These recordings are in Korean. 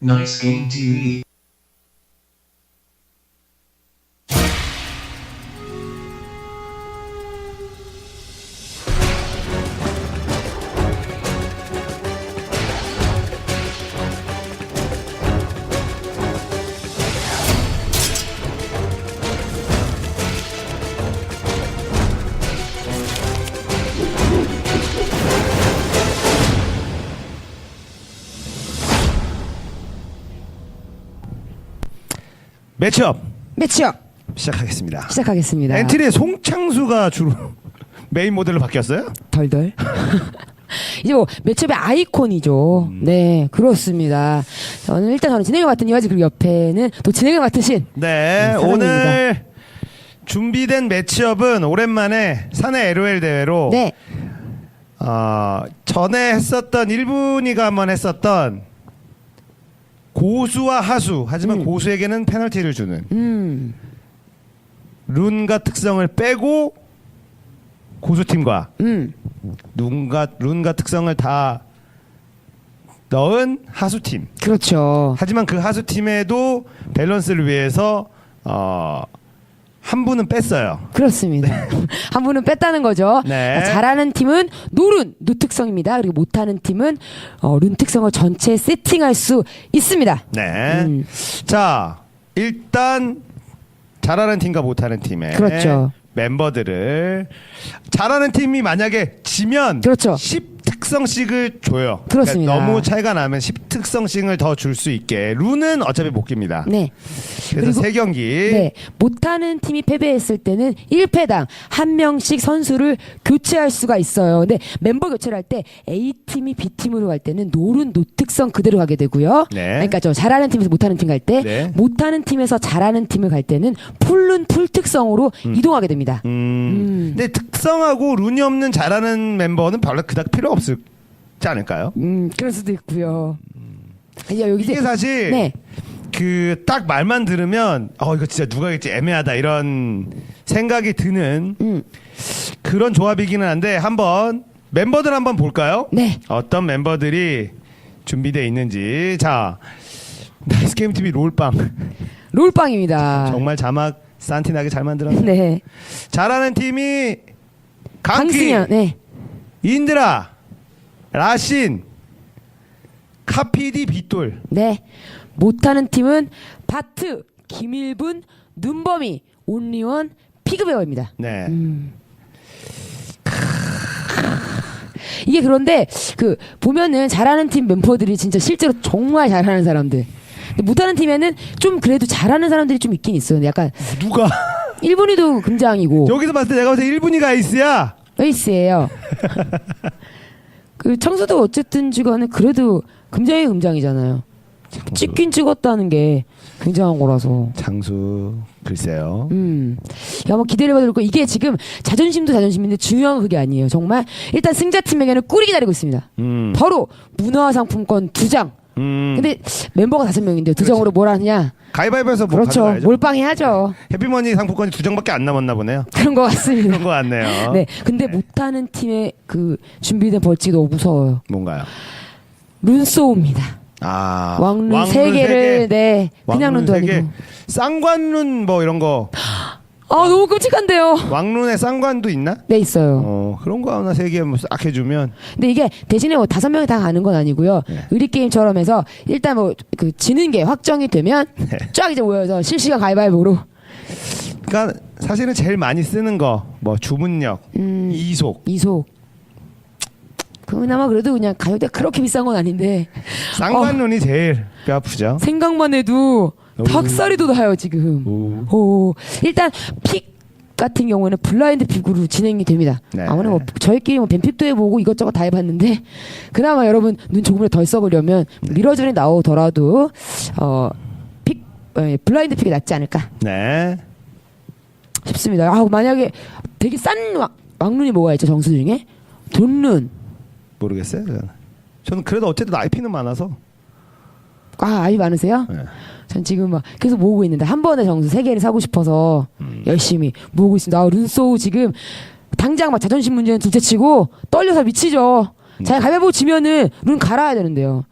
Nice Game TV. 시작하겠습니다. 시작하겠습니다. 엔트리의 송창수가 주로 메인 모델로 바뀌었어요? 덜덜. 이제 뭐 매첩의 아이콘이죠. 음. 네, 그렇습니다. 저는 일단 저는 진행을 맡은 이화지 그리고 옆에는 또 진행을 맡으신 네, 사랑입니다. 오늘 준비된 매치업은 오랜만에 사내 LOL 대회로 네, 어, 전에 했었던 일분이가 한번 했었던 고수와 하수 하지만 음. 고수에게는 페널티를 주는 음, 룬과 특성을 빼고 고수팀과 음, 룬과 룬과 특성을 다 넣은 하수팀 그렇죠. 하지만 그 하수팀에도 밸런스를 위해서 어, 한 분은 뺐어요. 그렇습니다. 한 분은 뺐다는 거죠. 네. 잘하는 팀은 노룬, 노특성입니다. 그리고 못하는 팀은 어, 룬 특성을 전체 세팅할 수 있습니다. 네. 음. 자, 일단 잘하는 팀과 못하는 팀의 그렇죠. 멤버들을 잘하는 팀이 만약에 지면 그렇죠. 10 특성씩을 줘요. 그렇습니다. 그러니까 너무 차이가 나면 10 특성씩을 더 줄 수 있게. 룬은 어차피 못 깁니다. 네. 그래서 세 경기. 네. 못하는 팀이 패배했을 때는 1패당 한 명씩 선수를 교체할 수가 있어요. 근데 멤버 교체를 할 때 A팀이 B팀으로 갈 때는 노른 노특성 그대로 가게 되고요. 네. 그러니까 저 잘하는 팀에서 못하는 팀 갈 때 네. 못하는 팀에서 잘하는 팀을 갈 때는 풀룬 풀특성으로 이동하게 됩니다. 음. 음. 근데 특성하고 룬이 없는 잘하는 멤버는 별로 그닥 필요 없 지 않을까요? 음, 그럴 수도 있고요. 야, 여기 이게 사실 네. 그 딱 말만 들으면 어 이거 진짜 누가 할지 애매하다 이런 생각이 드는 음. 그런 조합이기는 한데 한번 멤버들 한번 볼까요? 네. 어떤 멤버들이 준비돼 있는지 자 나이스 게임 TV 롤빵 롤빵입니다. 정말 자막 산티나게 잘 만들었네. 네. 잘하는 팀이 강승현. 네. 인드라, 라신, 카피디 빗돌. 네. 못하는 팀은 바트, 김일분, 눈범이, 온리원, 피그베어입니다. 네. 음. 이게 그런데 그 보면은 잘하는 팀 멤버들이 진짜 실제로 정말 잘하는 사람들. 근데 못하는 팀에는 좀 그래도 잘하는 사람들이 좀 있긴 있어요. 근데 약간 누가 일본이도 금장이고 여기서 봤을 때 내가 봤을 때 1분이가 에이스야. 에이스예요. 그 청소도 어쨌든 직원은 그래도 금장이 금장이잖아요. 찍긴 찍었다는 게 굉장한 거라서. 장수 글쎄요. 음. 야, 한번 기대를 해봐도 고 이게 지금 자존심도 자존심인데 중요한 건 그게 아니에요. 정말 일단 승자 팀에게는 꿀이 기다리고 있습니다. 음. 바로 문화상품권 두 장. 음. 근데 멤버가 다섯 명인데요. 두 장으로 뭘 하느냐? 가위바위보에서 뭐 그렇죠. 가져가야죠. 몰빵 해야죠. 해피머니 상품권이 두 장밖에 안 남았나 보네요. 그런 것 같습니다. 그런 거 같네요. 네. 근데 못하는 팀의 그 준비된 벌칙이 너무 무서워요. 뭔가요? 룬소우입니다. 아 왕룬 세 개를 네 그냥 세 개. 아니고 쌍관룬 뭐 이런 거 아 너무 끔찍한데요 왕룬에 쌍관도 있나? 네 있어요 어 그런 거 하나 세개뭐싹 해주면 근데 이게 대신에 뭐 다섯 명이 다 가는 건 아니고요 네. 의리 게임처럼 해서 일단 뭐 그 지는 게 확정이 되면 네. 쫙 이제 모여서 실시간 가위바위보로 그러니까 사실은 제일 많이 쓰는 거 뭐 주문력, 음 이속, 이속 그나마 그래도 그냥 가격대 가 그렇게 비싼 건 아닌데 쌍관룬이 제일 뼈 아프죠. 생각만 해도 오. 닭살이 돋아요 지금 오. 오 일단 픽 같은 경우에는 블라인드 픽으로 진행이 됩니다. 네. 아무래도 뭐 저희끼리 뭐 뱀픽도 해보고 이것저것 다 해봤는데 그나마 여러분 눈 조금이라도 덜 썩으려면 네. 미러전이 나오더라도 어픽 예, 블라인드 픽이 낫지 않을까 네. 싶습니다. 아 만약에 되게 싼 왕, 왕룬이 뭐가 있죠 정수 중에 돈룬 모르겠어요. 저는. 저는 그래도 어쨌든 IP는 많아서. 아 아이 많으세요? 네. 전 지금 막 계속 모으고 있는데 한 번에 정수 세 개를 사고 싶어서 음. 열심히 모으고 있습니다. 아, 룬소우 지금 당장 막 자존심 문제는 둘째치고 떨려서 미치죠. 자, 가위바위보 지면은 룬 갈아야 되는데요.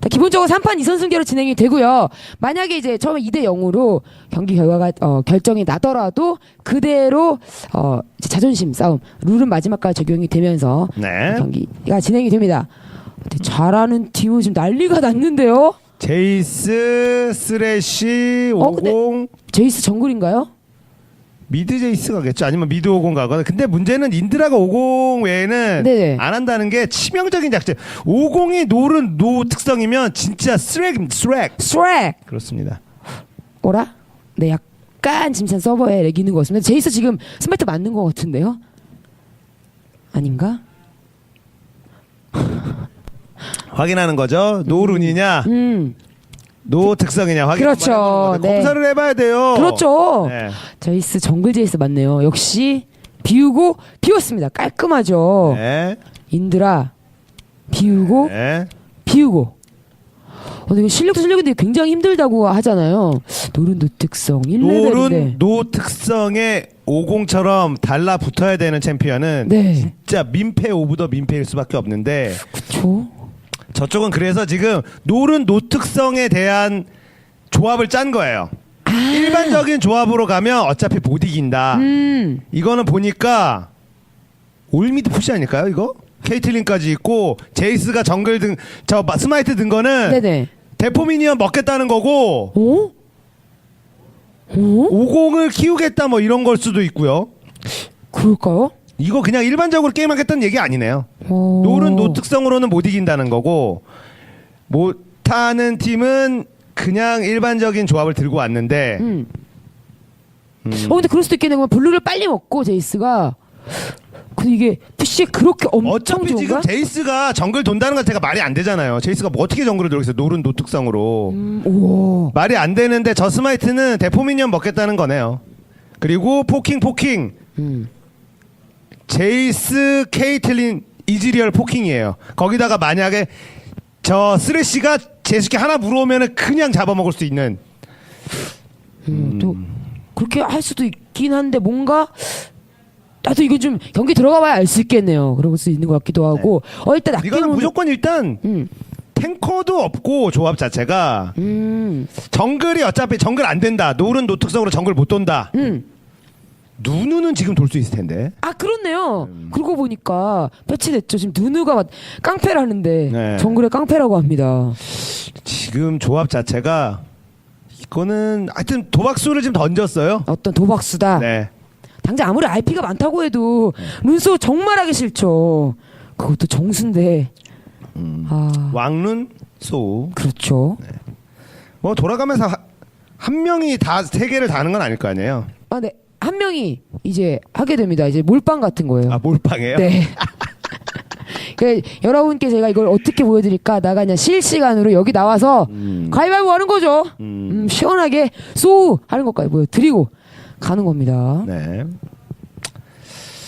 자, 기본적으로 3판 2선승제로 진행이 되고요. 만약에 이제 처음에 2대 0으로 경기 결과가 어, 결정이 나더라도 그대로 어, 이제 자존심 싸움 룰은 마지막까지 적용이 되면서 네. 경기가 진행이 됩니다. 근데 잘하는 팀은 지금 난리가 났는데요. 제이스 쓰레쉬 어, 근데- 50 제이스 정글인가요? 미드 제이스 가겠죠. 아니면 미드 50 가거나. 근데 문제는 인드라가 50 외에는 네네. 안 한다는 게 치명적인 작전. 50이 노른 노 특성이면 진짜 스렉 스렉. 스웩 그렇습니다. 오라? 네, 약간 짐찬 서버에 렉 있는 것 같습니다. 제이스 지금 스마트 맞는 것 같은데요? 아닌가? 확인하는 거죠. 노룬이냐, 음, 노 특성이냐 확인. 그렇죠. 거죠. 네. 검사를 해봐야 돼요. 그렇죠. 네. 제이스 정글 제이스 맞네요. 역시 비우고 비웠습니다. 깔끔하죠. 네. 인드라 비우고 네. 비우고. 어, 근데 이거 실력도 실력인데 굉장히 힘들다고 하잖아요. 노른 노특성 1레벨인데. 노룬 노 특성의 50처럼 달라붙어야 되는 챔피언은 네. 진짜 민폐 오브 더 민폐일 수밖에 없는데 그쵸? 저쪽은 그래서 지금 노른 노 특성에 대한 조합을 짠 거예요. 일반적인 조합으로 가면 어차피 못 이긴다. 음, 이거는 보니까 올미드 푸시 아닐까요? 이거? 케이틀린까지 있고 제이스가 정글 등 저 스마이트 든 거는 네네. 대포 미니언 먹겠다는 거고 오? 오? 50을 키우겠다 뭐 이런 걸 수도 있고요. 그럴까요? 이거 그냥 일반적으로 게임하겠다는 얘기 아니네요. 어. 노른 노 특성으로는 못 이긴다는 거고 못하는 팀은 그냥 일반적인 조합을 들고 왔는데 음. 음. 어 근데 그럴 수도 있겠네요. 블루를 빨리 먹고 제이스가 근데 이게 푸시에 그렇게 엄청 어차피 좋은가? 지금 제이스가 정글 돈다는 것 자체가 말이 안 되잖아요. 제이스가 뭐 어떻게 정글을 들어있어 노른 노 특성으로 음, 오. 말이 안 되는데 저 스마이트는 대포 미니언 먹겠다는 거네요. 그리고 포킹 포킹 음. 제이스 케이틀린 이즈리얼 포킹이에요. 거기다가 만약에 저 쓰레쉬가 제수께 하나 물어오면은 그냥 잡아먹을 수 있는 음, 또 그렇게 할 수도 있긴 한데 뭔가 나도 이거 좀 경기 들어가봐야 알 수 있겠네요. 그럴 수 있는 것 같기도 하고. 어 일단 네. 이거는 아낌없는- 무조건 일단 음, 탱커도 없고 조합 자체가 음, 정글이 어차피 정글 안 된다. 노른 노특성으로 정글 못 돈다. 음. 누누는 지금 돌 수 있을 텐데. 아 그렇네요. 음. 그러고 보니까 패치됐죠. 지금 누누가 하는데 네. 정글에 깡패라고 합니다. 지금 조합 자체가 이거는 하여튼 도박수를 지금 던졌어요. 어떤 도박 수다. 네. 당장 아무리 RP가 많다고 해도 룬소 정말 하기 싫죠. 그것도 정수인데. 음. 아 왕룬 소우. 그렇죠. 뭐 돌아가면서 하- 한 명이 다 세 개를 다는 건 아닐 거 아니에요. 아 네. 한 명이 이제 하게 됩니다. 이제 몰빵 같은 거예요. 아 몰빵이에요? 네. 그 여러분께 제가 이걸 어떻게 보여드릴까? 나가 그냥 실시간으로 여기 나와서 음. 가위바위보 하는 거죠. 음. 음, 시원하게 쏘 하는 것까지 보여드리고 가는 겁니다. 네.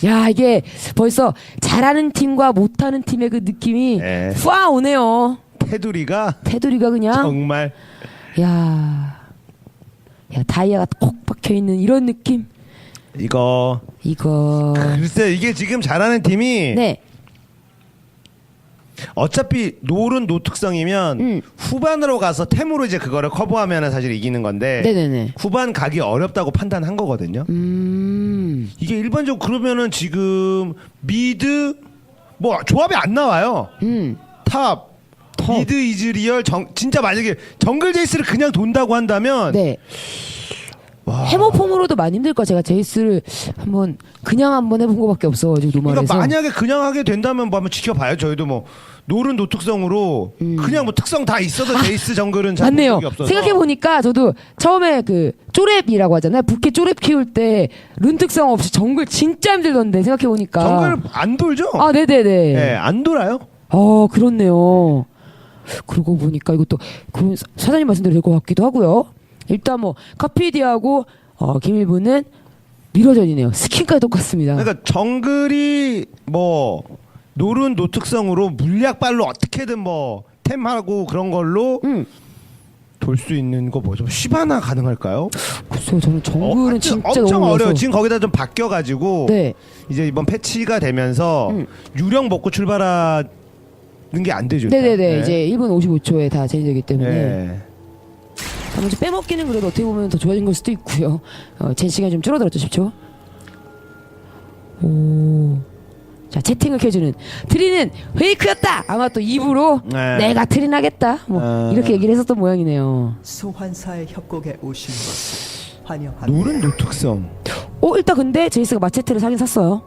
야 이게 벌써 잘하는 팀과 못하는 팀의 그 느낌이 네. 푸아 오네요. 테두리가 테두리가 그냥 정말 야, 야 다이아가 콕 박혀 있는 이런 느낌. 이거 이거 글쎄 이게 지금 잘하는 팀이 네, 어차피 노른 노특성이면 음. 후반으로 가서 템으로 이제 그거를 커버하면 사실 이기는 건데 네네네. 후반 가기 어렵다고 판단한 거거든요. 음, 이게 일반적으로 그러면은 지금 미드 뭐 조합이 안 나와요. 음, 탑, 탑. 미드 이즈 리얼 정 진짜 만약에 정글 제이스를 그냥 돈다고 한다면 네. 와. 해머폼으로도 많이 힘들 거 제가 제이스를 한번 그냥 한번 해본 거밖에 없어가지고 그러니까 노말에서. 만약에 그냥 하게 된다면 뭐 한번 지켜봐요. 저희도 뭐 노른 노특성으로 그냥 뭐 특성 다 있어도 제이스 정글은 잘 음. 아, 맞네요. 없어서 생각해 보니까 저도 처음에 그 쪼랩이라고 하잖아요. 부캐 쪼랩 키울 때 룬 특성 없이 정글 진짜 힘들던데 생각해 보니까. 정글 안 돌죠? 아, 네네네. 예, 안 돌아요. 어, 그렇네요. 그러고 보니까 이것도 그 사장님 말씀대로 될 것 같기도 하고요. 일단 뭐 카피디하고 어, 김일부는 미러전이네요. 스킨까지 똑같습니다. 그러니까 정글이 뭐 노른 노특성으로 물약발로 어떻게든 뭐 템하고 그런 걸로 음, 돌 수 있는 거 뭐죠? 시바나 가능할까요? 글쎄요. 저는 어, 정글은 하여튼 진짜 엄청 너무 어려워. 어려서. 지금 거기다 좀 바뀌어가지고 네. 이제 이번 패치가 되면서 음. 유령 먹고 출발하는 게 안 되죠. 일단. 네네네 네. 이제 1분 55초에 다 제재되기 때문에 네. 먼저 빼먹기는 그래도 어떻게 보면 더 좋아진 걸 수도 있고요. 어, 제 시간이 좀 줄어들었죠, 10초. 오. 자, 채팅을 켜주는 트리는 페이크였다! 아마 또 입으로 네. 내가 트린 하겠다. 뭐, 아. 이렇게 얘기를 했었던 모양이네요. 소환사의 협곡에 오신 것을 환영합니다. 노른 노특성. 어, 일단 근데 제이스가 마체테를 사긴 샀어요.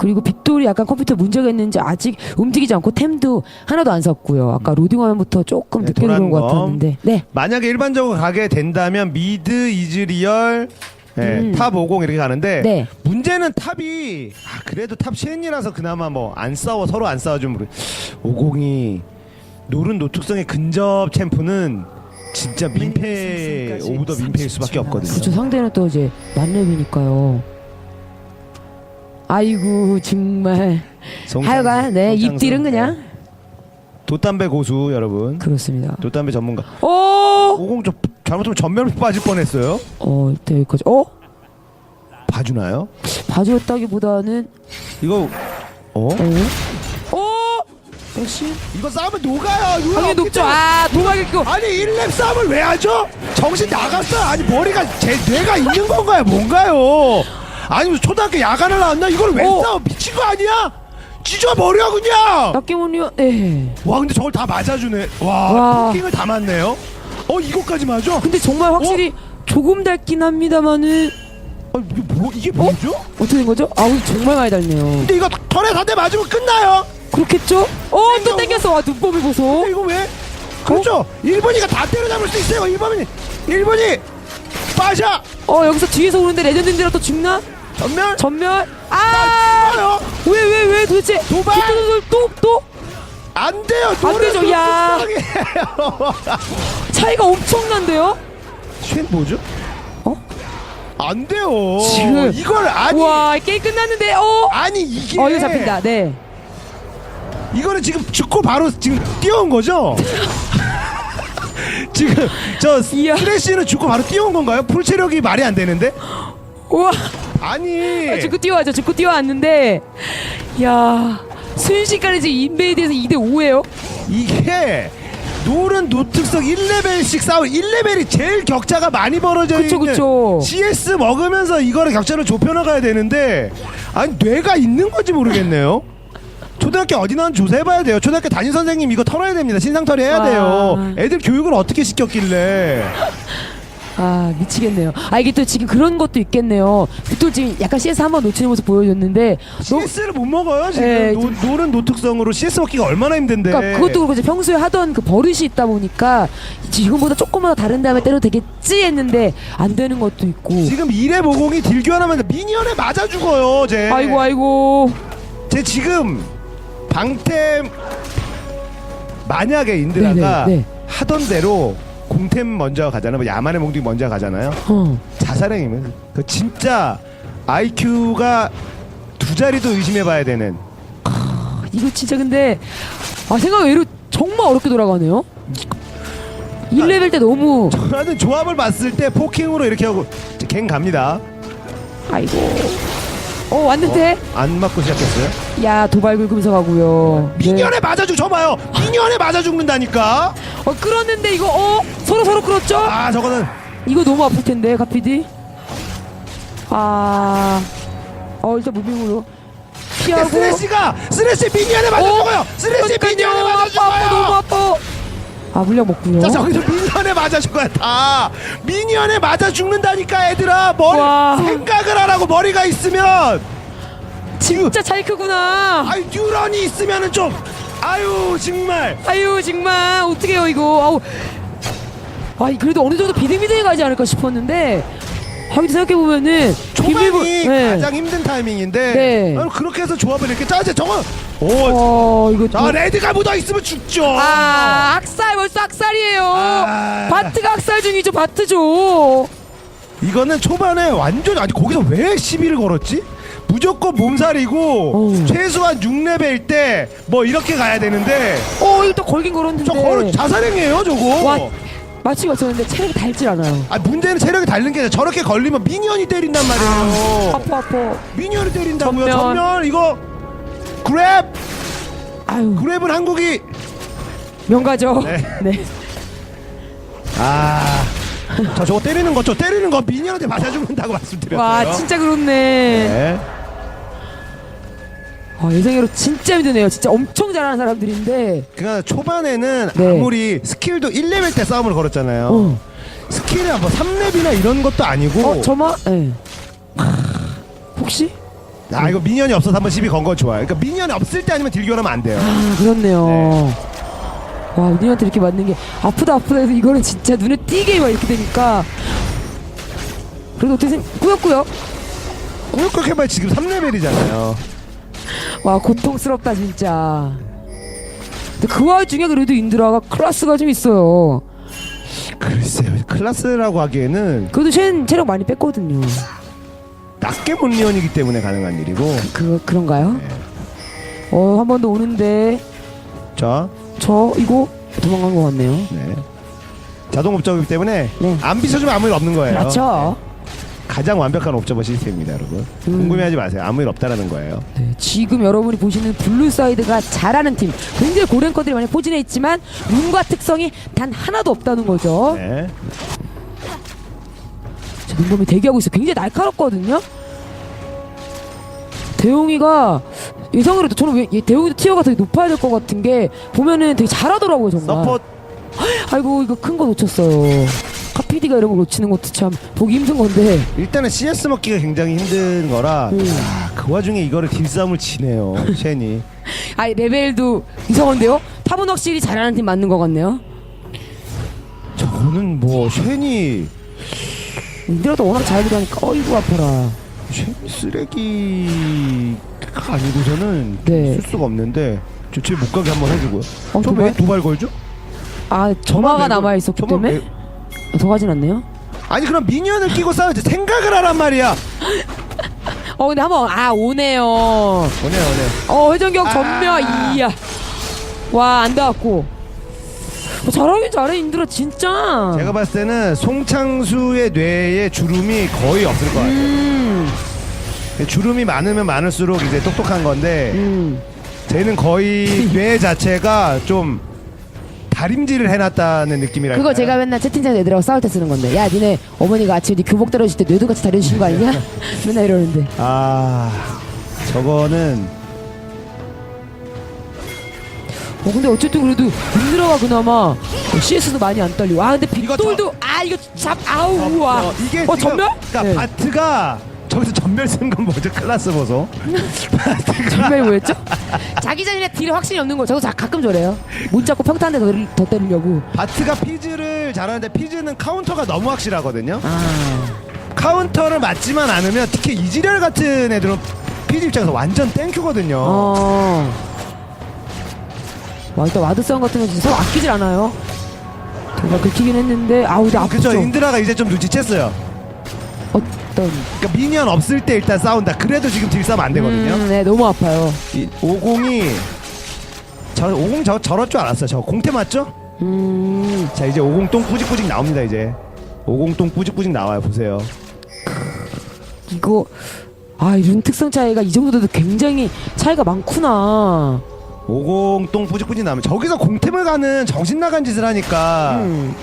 그리고 빗돌이 약간 컴퓨터 문제가 있는지 아직 움직이지 않고 템도 하나도 안 샀고요. 아까 로딩 화면부터 조금 네, 늦게 들어온 것. 같았는데. 네. 만약에 일반적으로 가게 된다면 미드 이즈 리얼 네, 음. 탑 50 이렇게 가는데 네. 문제는 탑이 아, 그래도 탑 쉔이라서 그나마 뭐 안 싸워 서로 안 싸워주면 모르 50이 노른 노특성의 근접 챔프는 진짜 민폐 생성까지 오브 더 민폐일 수밖에 30초 없거든요. 그렇죠. 상대는 또 이제 만렙이니까요. 아이고 정말 하여간 네. 입딜은 그냥 네. 돛담배 고수 여러분. 그렇습니다. 돛담배 전문가. 오, 50 저, 잘못하면 전멸 빠질 뻔했어요. 어 여기까지. 어 봐주나요? 봐주었다기보다는 이거 어? 어, 어, 역시 이거 싸우면 녹아요. 이거 없기 높죠. 때문에. 아 도망했고. 아니 1렙 싸움을 왜 하죠? 정신 나갔어요. 아니 머리가 제 뇌가 있는 건가요? 뭔가요? 아니 무슨 초등학교 야간을 나왔나? 이걸 왜 어. 싸워? 미친 거 아니야? 찢어 버려 그냥. 낙계문이요. 네. 와 근데 저걸 다 맞아주네. 와, 와. 포킹을 다 맞네요. 어 이거까지 맞아? 근데 정말 확실히 조금 닳긴 합니다만은 아, 이게 뭐 이게 뭐죠? 어떻게 된 거죠? 아우 정말 많이 닳네요. 근데 이거 털에 한대 맞으면 끝나요. 그렇겠죠? 어 또 땡겨. 땡겼어. 와 눈법을 보소. 근데 이거 왜? 그렇죠. 일본이가 다 때려잡을 수 있어요. 일본이 일본이 빠샤 어 여기서 뒤에서 오는데 레전드인데라 또 죽나? 전멸 전멸. 아. 죽어요. 왜 왜 왜 도대체 도발! 또또또 안 돼요. 안 되죠, 야. 차이가 엄청난데요? 쉔 뭐죠? 어? 안 돼요. 지금. 이걸 아니 와 게임 끝났는데 어? 아니 이게 어 이거 잡힌다. 네. 이거는 지금 죽고 바로 지금 뛰어온 거죠? 지금 저 이야. 스레시는 죽고 바로 뛰어온 건가요? 풀 체력이 말이 안 되는데? 우와. 아니 죽고 뛰어왔죠. 죽고 뛰어왔는데 야 순식간에 지금 인베이드에서 2대 5예요. 이게 노른 노특성 1레벨씩 싸우 1레벨이 제일 격차가 많이 벌어져 그쵸, 있는 그쵸. CS 먹으면서 이거를 격차를 좁혀 나가야 되는데 아니 뇌가 있는 건지 모르겠네요. 초등학교 어디 나온 조사해봐야 돼요. 초등학교 담임 선생님 이거 털어야 됩니다. 신상 털이 해야 와. 돼요. 애들 교육을 어떻게 시켰길래? 아 미치겠네요. 아 이게 또 지금 그런 것도 있겠네요. 또 지금 약간 CS 한 번 놓치는 모습 보여줬는데 너, CS를 못 먹어요 지금 네, 노, 노른 노특성으로 CS 먹기가 얼마나 힘든데. 그러니까 그것도 그렇고 이제 평소에 하던 그 버릇이 있다 보니까 지금보다 조금만 더 다른 다음에 때려도 되겠지 했는데 안 되는 것도 있고. 지금 1회 모공이 딜 교환하면 미니언에 맞아 죽어요. 쟤. 아이고 아이고. 제 지금 방템 만약에 인드라가 네네, 네. 하던 대로 공템 먼저 가잖아요. 뭐 야만의 몽둥이 먼저 가잖아요. 어. 자살행이면 그 진짜 IQ가 두 자리도 의심해봐야 되는. 이거 진짜 근데 아 생각 외로 정말 어렵게 돌아가네요. 1레벨 때 너무 저는 조합을 봤을 때 포킹으로 이렇게 하고 갱 갑니다. 아이고. 어 왔는데 안 맞고 시작했어요. 야 도발 긁으면서 가고요. 네. 미니언에 맞아 죽. 저 봐요. 미니언에 맞아 죽는다니까. 어 끌었는데 이거 어 서로 서로 끌었죠? 아 저거는 이거 너무 아플 텐데 가피디. 아. 어 일단 무빙으로 피하고. 스레시가 스레시 미니언에 맞아 죽어요. 스레시 미니언에 맞아 아파 너무 죽어요. 아파. 아 물량 먹고요. 자 저기서 미니언에 맞아 죽어야 다 미니언에 맞아 죽는다니까 애들아 머리 와. 생각을 하라고 머리가 있으면 진짜 잘 크구나. 아유 뉴런이 있으면은 좀 아유 정말 아유 정말 어떡해요 이거 아우 아 그래도 어느 정도 비등비등해 가지 않을까 싶었는데 아 근데 생각해 보면은 초반이 네. 가장 힘든 타이밍인데 네. 아유, 그렇게 해서 조합을 이렇게 짜지 저거 오어 이거 자, 또- 레드가 묻어 있으면 죽죠. 아 악살 벌써 악살이에요 아. 바트가 악살 중이죠 바트죠 이거는 초반에 완전 아니 거기서 왜 시비를 걸었지? 무조건 몸살이고 어우. 최소한 6레벨 때 뭐 이렇게 가야 되는데 어또 걸긴 걸었는데 저 걸어 자살행이에요 저거. 와 맞추기 맞췄는데 체력이 닳질 않아요 아 문제는 체력이 다른 게 아니라 저렇게 걸리면 미니언이 때린단 말이에요. 아파 아파 미니언이 때린다고요. 전면. 전면 이거 그랩 아유 그랩은 한국이 명가죠. 네. 네. 아. 저 저거 때리는 거, 저 때리는 거 미니언한테 맞아 죽는다고 말씀드렸어요. 와 진짜 그렇네. 네. 아, 예상외로 진짜 힘드네요. 진짜 엄청 잘하는 사람들인데. 그러니까 초반에는 네. 아무리 스킬도 1레벨 때 싸움을 걸었잖아요. 어, 스킬이 뭐 3렙이나 이런 것도 아니고 어 저마? 예. 혹시? 아 이거 미니언이 없어서 한번 시비 건 거 좋아요. 그러니까 미니언이 없을 때 아니면 딜교하면 안 돼요. 아 그렇네요. 와 우리한테 이렇게 맞는 게 아프다 아프다 해서 이거는 진짜 눈에 띄게 막 이렇게 되니까. 그래도 어떻게 생 꾸역꾸역. 꾸역꾸역 해봐야 지금 3레벨이잖아요. 와 고통스럽다 진짜. 근데 그 와중에 그래도 인드라가 클래스가 좀 있어요. 글쎄요. 클라스라고 하기에는 그래도 쟨 체력 많이 뺐거든요. 낮게 본리언이기 때문에 가능한 일이고 그 그런가요? 어 한 번 더 오는데 자 저 이거 도망간 것 같네요. 네. 자동 옵저이기 때문에 네. 안 비춰주면 아무 일 없는 거예요. 그렇죠. 가장 완벽한 옵저버 시스템입니다, 여러분. 음. 궁금해하지 마세요. 아무 일 없다라는 거예요. 네, 지금 여러분이 보시는 블루사이드가 잘하는 팀 굉장히 고랭커들이 많이 포진해 있지만 룬과 특성이 단 하나도 없다는 거죠 네. 자, 눈범이 대기하고 있어 굉장히 날카롭거든요 대용이가 예상으로도 저는 왜 얘 대용이도 티어가 되게 높아야 될 것 같은 게 보면은 되게 잘하더라고요 정말 서포 아이고 이거 큰 거 놓쳤어요 카피디가 이런 거 놓치는 것도 참 보기 힘든 건데 일단은 CS 먹기가 굉장히 힘든 거라 음. 아, 그 와중에 이거를 딜싸움을 치네요. 쉔이. 아 레벨도 이상한데요 탑은 확실히 잘하는 팀 맞는 것 같네요 저는 뭐 쉔이 인드라도 워낙 잘 들어가니까 어이구 아파라 쉔이 쓰레기가 아니고서는 네. 쓸 수가 없는데 저 집에 못 가게 한번 해주고요. 어, 저또 왜? 왜 도발 걸죠? 아 점화가 저만 남아 내고- 있었기 저만 때문에 내- 더 가진 않네요. 아니 그럼 미니언을 끼고 싸우지 생각을 하란 말이야. 어 근데 한번 아 오네요. 오네 오네. 어 회전격 아. 전멸 이야. 와 안 닿았고. 어, 잘하긴 잘해 인드라 진짜. 제가 봤을 때는 송창수의 뇌에 주름이 거의 없을 것 같아요. 음, 주름이 많으면 많을수록 이제 똑똑한 건데 음. 쟤는 거의 뇌 자체가 좀 다림질을 해놨다는 느낌이랄까. 그거 제가 맨날 채팅창 애들하고 싸울 때 쓰는 건데. 야 니네 어머니가 아침에 네 교복 떨어질 때 뇌도 같이 다려주신 거 아니냐? 맨날 이러는데. 아 저거는 어 근데 어쨌든 그래도 인드라가 그나마 어, CS도 많이 안 딸리고. 아 근데 이거 빗돌도 아 이거 잡 아우 와. 어, 이게 어 지금- 전멸? 그러니까 네. 바트가 저기서 전멸 쓰는 건 뭐죠? 클라스 보소. 정말 뭐였죠? 자기 자신의 딜이 확신이 없는 거 저도 자- 가끔 저래요 못 잡고 평탄데 더, 더 때리려고 바트가 피즈를 잘하는데 피즈는 카운터가 너무 확실하거든요. 아 카운터를 맞지만 않으면 특히 이지렬 같은 애들은 피즈 입장에서 완전 땡큐거든요. 어. 와 일단 와드 싸움 같은 거 진짜 서로 아끼질 않아요 제가 긁히긴 했는데 아우 근데 아프죠 그죠? 인드라가 이제 좀 눈치챘어요. 어떤 그러니까 미니언 없을 때 일단 싸운다. 그래도 지금 딜 싸움 안 되거든요. 음, 네 너무 아파요 이 50이 저50저 저럴 줄 알았어요. 저 공태 맞죠? 음 자 이제 50똥 꾸직꾸직 나옵니다 이제. 50똥 꾸직꾸직 나와요. 보세요. 이거 아 이런 특성 차이가 이 정도 돼도 굉장히 차이가 많구나 50똥 꾸직꾸직 나오면 저기서 공템을 가는 정신 나간 짓을 하니까 음.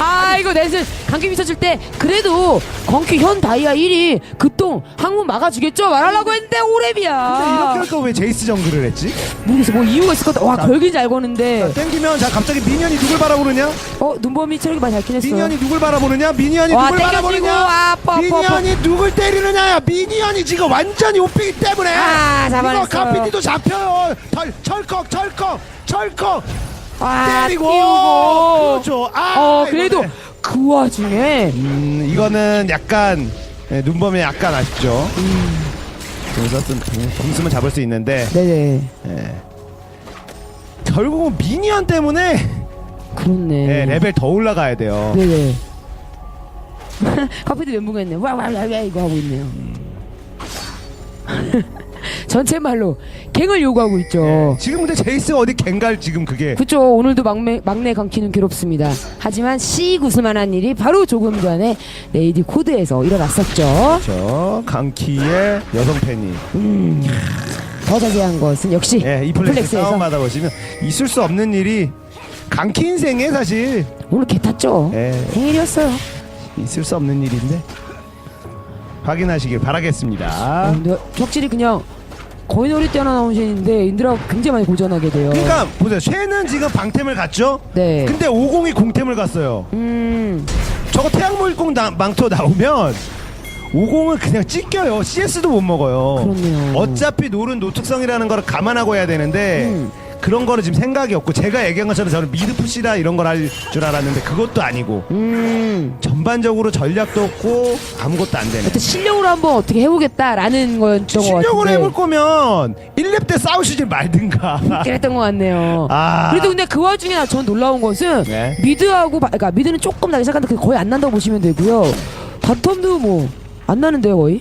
아 이거 넷은 감기 미쳐줄 때 그래도 건키 현 다이아 1위 그똥 항문 막아주겠죠 말하려고 했는데 오랩이야 근데 이렇게 할까 왜 제이스 정글을 했지? 모르겠어 뭐 이유가 있을 것 같아 와 자. 걸긴 잘 거는데 땡기면 자 갑자기 미니언이 누굴 바라보느냐? 어 눈범이 체력이 많이 닳긴 했어요 미니언이 누굴 바라보느냐? 미니언이 와 누굴 땡겨지고 바라보느냐? 아 아파 아파 미니언이 누굴 때리느냐야? 미니언이 지금 완전히 오피기 때문에 아, 이거 잡아냈어요. 카피디도 잡혀요. 덜, 철컥 철컥 철컥 와 때리고 띄우고 그렇죠. 아, 어 그래도. 그 와중에 음, 이거는 약간 예, 눈범이 약간 아쉽죠. 그래서 좀 공수면 잡을 수 있는데 네네 예. 결국은 미니언 때문에 그렇네 예, 레벨 더 올라가야 돼요. 네네 커피도 멘붕했네 와와와와 이거 하고 있네요 전체 말로 갱을 요구하고 있죠 예. 지금 근데 제이스 어디 갱갈 지금 그게 그쵸 오늘도 막내, 막내 강키는 괴롭습니다 하지만 씨 구슬만한 일이 바로 조금 전에 레이디 코드에서 일어났었죠 저 강키의 여성 팬이 음. 더 자세한 것은 역시 예, 이 플렉스 플렉스에서 싸움마다 보시면 있을 수 없는 일이 강키 인생에 사실 오늘 개 탔죠. 예, 생일이었어요. 있을 수 없는 일인데 확인하시길 바라겠습니다. 어, 근데 확실히 그냥 때 하나 나온 신인데 인드라가 굉장히 많이 고전하게 돼요. 그러니까 보세요. 쉐는 지금 방템을 갔죠? 네. 근데 50이 공템을 갔어요. 음. 저거 태양몰공 나- 망토 나오면 50은 그냥 찢겨요. CS도 못 먹어요. 그렇네요. 어차피 노른 노특성이라는 거를 감안하고 해야 되는데 음. 그런 거는 지금 생각이 없고 제가 얘기한 것처럼 저는 미드 푸시라 이런 걸 할 줄 알았는데 그것도 아니고 음. 전반적으로 전략도 없고 아무것도 안 되네. 실력으로 한번 어떻게 해보겠다라는 거였던 것 실력으로 같은데 해볼 거면 1렙 때 싸우시지 말든가. 그랬던 것 같네요. 아. 그래도 근데 그 와중에 전 놀라운 것은 네. 미드하고 바, 그러니까 미드는 조금 나기 시작하는데 그게 거의 안 난다고 보시면 되고요. 바텀도 뭐 안 나는데요 거의.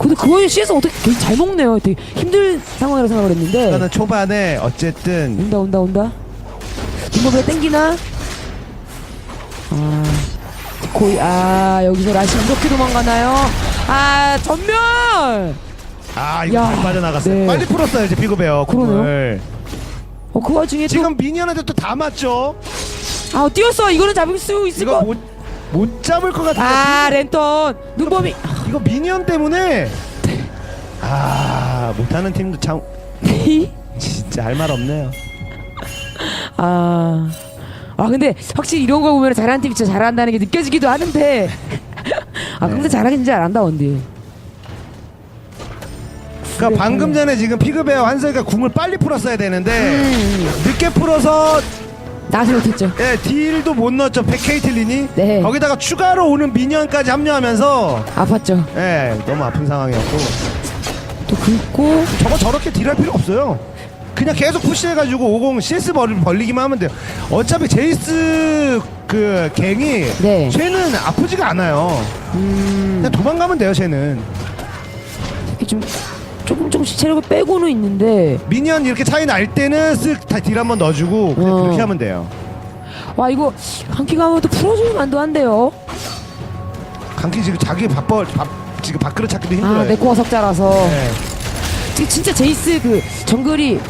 근데 그 와중에 CS 어떻게 되게 잘 먹네요. 되게 힘든 상황이라고 생각을 했는데 저는 초반에 어쨌든 온다 온다 온다. 김범에 땡기나? 아 거의 아 여기서 라시 이렇게 도망가나요? 아 전멸. 아 이거 야, 잘 빠져나갔어요. 네. 빨리 풀었어요 이제 비급해요. 그러네요. 공을. 어 그 와중에 지금 미니언한테 또 다 맞죠? 또아 뛰었어. 이거는 잡을 수 있을 이거 것. 못, 못 잡을 것 같은데 아 랜턴 눈범이. 이거 미니언 때문에? 아 못하는 팀도 참. 진짜 할 말 없네요. 아. 아 근데 확실히 이런 거 보면 잘하는 팀이 진짜 잘한다는 게 느껴지기도 하는데. 아 근데 잘하긴 진짜 잘한다 원디 그러니까 방금 전에 지금 피그베어 한설이가 궁을 빨리 풀었어야 되는데 음, 늦게 풀어서 나한테 못했죠 예, 딜도 못 넣었죠. 백케이틀린이 네. 거기다가 추가로 오는 미니언까지 합류하면서 아팠죠 예, 너무 아픈 상황이었고 또 긁고 저거 저렇게 딜할 필요 없어요. 그냥 계속 푸시해가지고 50 CS 벌, 벌리기만 하면 돼요. 어차피 제이스 그 갱이 네. 쟤는 아프지가 않아요. 음 그냥 도망가면 돼요, 쟤는. 이렇게 좀 조금 조금씩 체력을 빼고는 있는데 미니언 이렇게 차이 날 때는 쓱딜 한번 넣어주고 그냥 어. 그렇게 하면 돼요. 와 이거 한키가 한번 또 풀어주면 만도 한데요 강키 지금 자기 밥벌 밥 지금 밥그릇 찾기도 힘들어요. 아 네코가 석자라서 네. 지금 진짜 제이스 그 정글이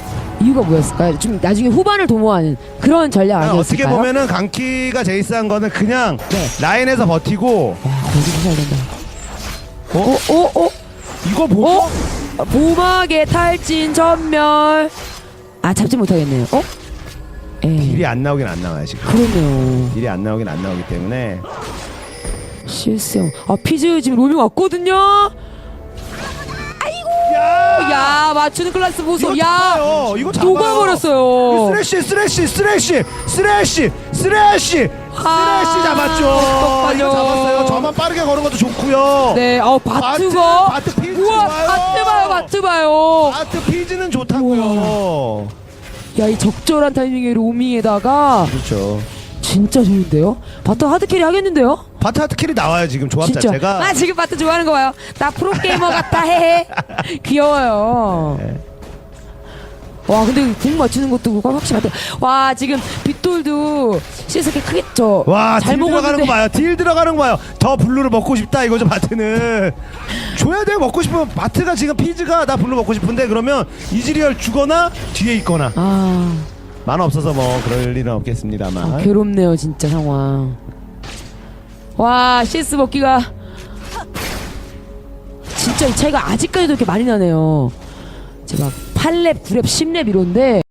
이유가 뭐였을까요? 좀 나중에 후반을 도모하는 그런 전략 아, 어떻게 아니었을까요? 보면은 강키가 제이스 한 거는 그냥 네. 라인에서 버티고 와 거기서 잘 된다 어? 어? 어? 어? 이거 보고 어? 보막의 탈진 전멸. 아 잡지 못하겠네요. 어? 딜이 에안 나오긴 안 나와요 지금. 그러네요. 딜이 안 나오긴 안 나오기 때문에. 실수형 아 피즈 지금 로밍 왔거든요? 야, 야 맞추는 클래스 보소. 이거 야 잡아요. 이거 잡아요. 녹아버렸어요. 쓰레쉬 쓰레쉬 쓰레쉬 쓰레쉬 쓰레쉬. 아, 쓰레쉬 잡았죠. 어떡하죠. 이거 잡았어요. 저만 빠르게 거는 것도 좋고요. 네, 어 바트가 바트, 바트 피즈 우와 좋아요. 바트 봐요 바트 봐요 아트 피즈는 좋다고요. 야이 적절한 타이밍에 로밍에다가 그렇죠. 진짜 좋은데요 바트 하드캐리 하겠는데요 바트 하트킬이 나와요 지금 조합 진짜 자체가. 아 지금 바트 좋아하는 거 봐요 나 프로게이머 같다 헤헤 귀여워요 네. 와 근데 공 맞추는 것도 같아 와 지금 빗돌도 시스케 크겠죠 와, 잘딜 들어가는 거 봐요. 딜 들어가는 거 봐요. 더 블루를 먹고 싶다 이거죠, 바트는. 줘야 돼요, 먹고 싶으면. 바트가 지금 피즈가 나 블루 먹고 싶은데 그러면 이즈리얼 주거나 뒤에 있거나. 아, 만화 없어서 뭐 그럴 일은 없겠습니다만. 아 괴롭네요 진짜 상황 와 CS 먹기가 진짜 이 차이가 아직까지도 이렇게 많이 나네요 제가 8렙 9렙 10렙 이런데